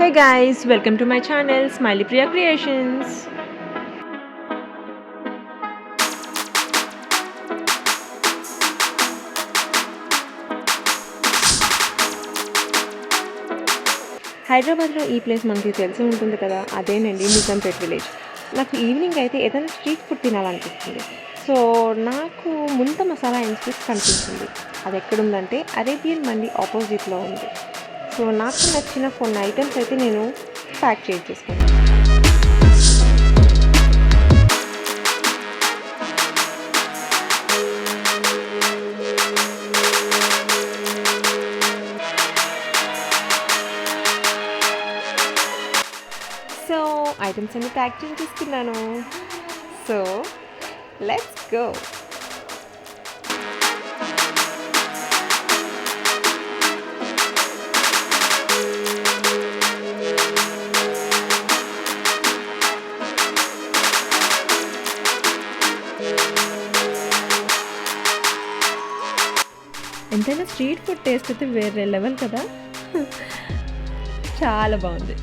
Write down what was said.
Hey guys welcome to my channel smiley Priya creations హైదరాబాద్లో ఈ place మనకి తెలిసి ఉంటుంది కదా అదేనండి నిజాంపేట్ విలేజ్. నాకు ఈవినింగ్ అయితే ఏదైనా స్ట్రీట్ ఫుడ్ తినాలనిపిస్తుంది. సో నాకు ముంత మసాలా ఇన్స్టిట్యూట్ కనిపించింది. అది ఎక్కడుందంటే అరేబియన్ మండి ఆపోజిట్లో ఉంది. సో నాకు నచ్చిన కొన్ని ఐటమ్స్ అయితే నేను ప్యాక్ చేసి చేసుకున్నాను సో ఐటమ్స్ అన్ని ప్యాక్ చేసి తీసుకున్నాను. సో లెట్స్ గో ఎంతైనా స్ట్రీట్ ఫుడ్ టేస్ట్ అయితే వేరే లెవెల్ కదా. చాలా బాగుంది.